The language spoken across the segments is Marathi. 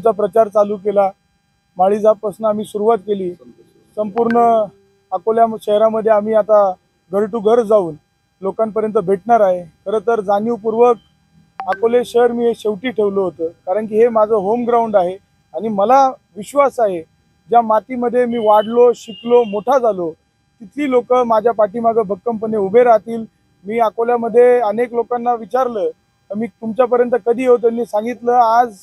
आमचा प्रचार चालू केला. माळीजापासून आम्ही सुरुवात केली. संपूर्ण अकोल्या शहरामध्ये आम्ही आता घर टू घर जाऊन लोकांपर्यंत भेटणार आहे. खरं तर जाणीवपूर्वक अकोले शहर मी हे शेवटी ठेवलं होतं. कारण की हे माझं होम ग्राउंड आहे आणि मला विश्वास आहे ज्या मातीमध्ये मी वाढलो शिकलो मोठा झालो तिथली लोक माझ्या पाठीमागं भक्कमपणे उभे राहतील. मी अकोल्यामध्ये अनेक लोकांना विचारलं तर मी तुमच्यापर्यंत कधी येऊ? त्यांनी सांगितलं आज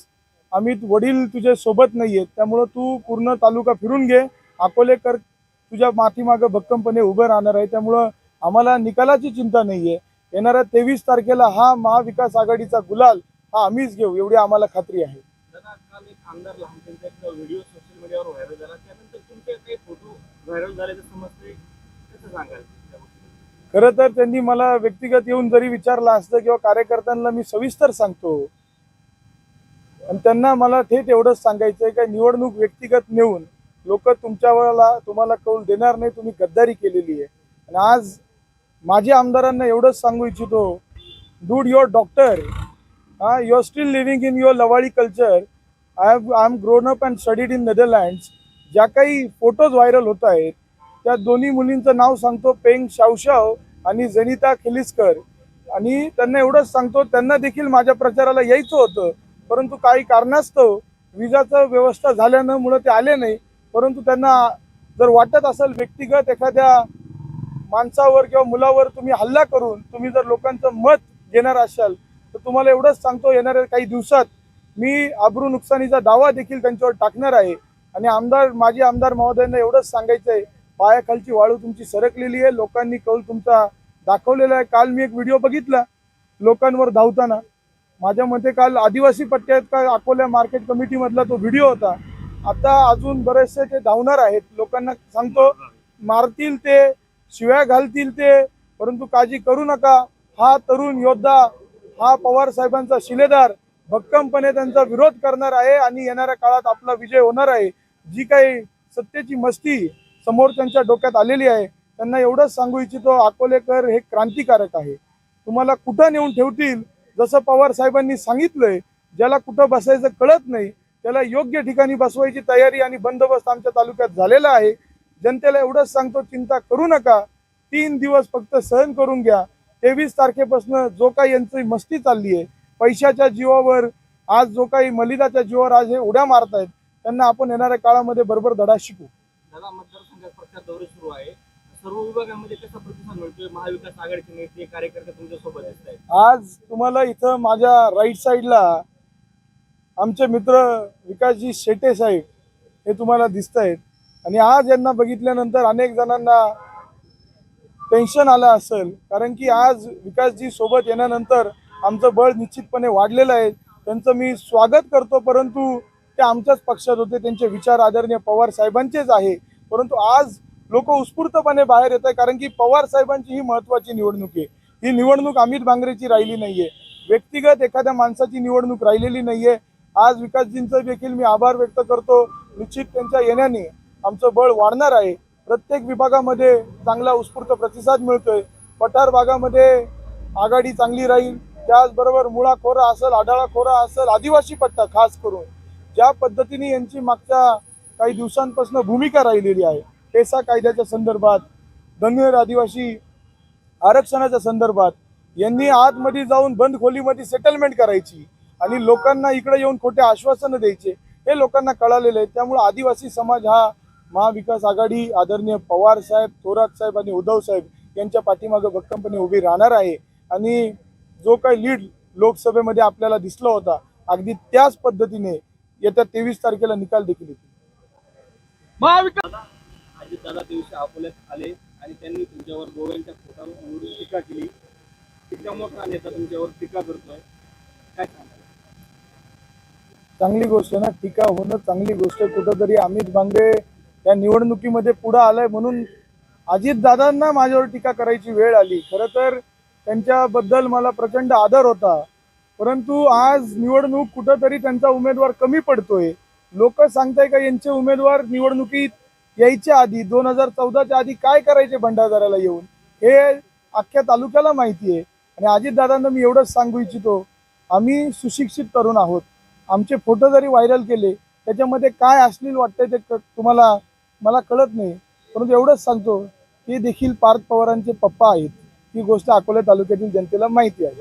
आम्ही वडील तुझ्या सोबत नाही आहेत त्यामुळं तू पूर्ण तालुका फिरून घे. अकोलेकर तुझ्या माथीमागं भक्कमपणे उभं राहणार आहे त्यामुळं आम्हाला निकालाची चिंता नाही आहे येणाऱ्या तेवीस तारखेला हा महाविकास आघाडीचा गुलाल हा आम्हीच घेऊ एवढी आम्हाला खात्री आहे? खरं तर त्यांनी मला व्यक्तिगत येऊन जरी विचारलं असतं किंवा कार्यकर्त्यांना मी सविस्तर सांगतो आणि त्यांना मला थेट एवढंच सांगायचं आहे का निवडणूक व्यक्तिगत नेऊन लोक तुमच्यावरला तुम्हाला कौल देणार नाही तुम्ही गद्दारी केलेली आहे. आणि आज माझ्या आमदारांना एवढंच सांगू इच्छितो डूड युअर डॉक्टर हा you are still living in your लवाळी culture I have I am grown up and studied in Netherlands ज्या काही फोटोज व्हायरल होत आहेत त्या दोन्ही मुलींचं नाव सांगतो पेंग शावशाव आणि जनिता खिलिस्कर. आणि त्यांना एवढंच सांगतो त्यांना देखील माझ्या प्रचाराला यायचं होतं. परंतु काही कारणास्तव विजाचं व्यवस्था झाल्यानं मुळे ते आले नाही. परंतु त्यांना जर वाटत असेल व्यक्तिगत एखाद्या माणसावर किंवा मुलावर तुम्ही हल्ला करून तुम्ही जर लोकांचं मत घेणार असाल तर तुम्हाला एवढंच सांगतो येणाऱ्या काही दिवसात मी आबरू नुकसानीचा दावा देखील त्यांच्यावर टाकणार आहे. आणि आमदार माजी आमदार महोदयांना एवढंच सांगायचं आहे पायाखालची वाळू तुमची सरकलेली आहे लोकांनी कौल तुमचा दाखवलेला आहे. काल मी एक व्हिडिओ बघितला लोकांवर धावताना. माझ्या मते काल आदिवासी पट्ट्यात का अकोल्या मार्केट कमिटीमधला तो व्हिडिओ होता. आता अजून बरेचसे ते धावणार आहेत. लोकांना सांगतो मारतील ते शिव्या घालतील ते परंतु काळजी करू नका. हा तरुण योद्धा हा पवार साहेबांचा शिलेदार भक्कमपणे त्यांचा विरोध करणार आहे आणि येणाऱ्या काळात आपला विजय होणार आहे. जी काही सत्तेची मस्ती समोर त्यांच्या डोक्यात आलेली आहे त्यांना एवढंच सांगू इच्छितो अकोलेकर हे क्रांतिकारक आहे. तुम्हाला कुठं नेऊन ठेवतील? जसं पवार साहेबांनी सांगितलंय ज्याला कुठं बसायचं कळत नाही त्याला योग्य ठिकाणी बसवायची तयारी आणि बंदोबस्त आमच्या तालुक्यात झालेला आहे. जनतेला एवढंच सांगतो चिंता करू नका. तीन दिवस फक्त सहन करून घ्या. तेवीस तारखेपासून जो काही यांची मस्ती चालली आहे पैशाच्या जीवावर आज जो काही मलिदाच्या जीवावर आज हे उड्या मारतायत त्यांना आपण येणाऱ्या काळामध्ये बरोबर धडा शिकू. दादा मतदारसंघात प्रचार दौरे सुरू आहे. सर्व कसा प्रतिसाद मिळतोय? महाविकास आघाडीचे नेते कार्यकर्ते तुमच्यासोबत दिसत आहेत. आज तुम्हाला इथं माझ्या राईट साईडला आमचे मित्र विकासजी शेटे साहेब हे तुम्हाला दिसत आहेत. आणि आज यांना बघितल्यानंतर अनेक जणांना टेन्शन आलं असेल. कारण की आज विकासजी सोबत येण्यानंतर आमचं बळ निश्चितपणे वाढलेलं आहे. त्यांचं मी स्वागत करतो परंतु ते आमच्याच पक्षात होते. त्यांचे विचार आदरणीय पवार साहेबांचेच आहे. परंतु आज लोक उत्स्फूर्तपणे बाहेर येत आहे कारण की पवार साहेबांची ही महत्वाची निवडणूक आहे. ही निवडणूक अमित भांगरेची राहिली नाहीये. व्यक्तिगत एखाद्या माणसाची निवडणूक राहिलेली नाहीये. आज विकासजींचं देखील मी आभार व्यक्त करतो. निश्चित त्यांच्या येण्याने आमचं बळ वाढणार आहे. प्रत्येक विभागामध्ये चांगला उत्स्फूर्त प्रतिसाद मिळतोय. पठार भागामध्ये आघाडी चांगली राहील. त्याचबरोबर मुळा खोरा असेल आढाळा खोरा असेल आदिवासी पट्टा खास करून. ज्या पद्धतीने यांची मागच्या काही दिवसांपासून भूमिका राहिलेली आहे. पेसा कायद्याच्या संदर्भात धनगर आदिवासी आरक्षणाच्या संदर्भात यांनी आतमध्ये जाऊन बंद खोलीमध्ये सेटलमेंट करायची आणि लोकांना इकडे येऊन खोटे आश्वासनं द्यायचे हे लोकांना कळालेलं आहे. त्यामुळे आदिवासी समाज हा महाविकास आघाडी आदरणीय पवार साहेब थोरात साहेब आणि उद्धव साहेब यांच्या पाठीमागे भक्कमपणे उभी राहणार आहे. आणि जो काही लीड लोकसभेमध्ये आपल्याला दिसला होता अगदी त्याच पद्धतीने येत्या तेवीस तारखेला निकाल देखील येतील. अजित दादा दिवशी अकोल्यात आले आणि त्यांनी तुमच्यावर गोव्यांच्या फोटावर टीका केली. इतका मोठा नेता तुमच्यावर टीका करतोय. काय सांगाल? चांगली गोष्ट ना टीका होणं चांगली गोष्ट कुठंतरी अमित बांगरे या निवडणुकीमध्ये पुढे आलाय म्हणून अजित दादांना माझ्यावर टीका करायची वेळ आली. खरं तर त्यांच्याबद्दल मला प्रचंड आदर होता. परंतु आज निवडणूक कुठंतरी त्यांचा उमेदवार कमी पडतोय. लोक सांगताय का यांचे उमेदवार निवडणुकीत यायच्या आधी दोन हजार चौदाच्या आधी काय करायचे भंडारदाराला येऊन? हे अख्ख्या तालुक्याला माहिती आहे. आणि अजितदादांना मी एवढंच सांगू इच्छितो आम्ही सुशिक्षित तरुण आहोत. आमचे फोटो जरी व्हायरल केले त्याच्यामध्ये काय अश्लील वाटतंय ते क- तुम्हाला मला कळत नाही. परंतु एवढंच सांगतो ते देखील पार्थ पवारांचे पप्पा आहेत. ही गोष्ट अकोला तालुक्यातील जनतेला माहिती आहे.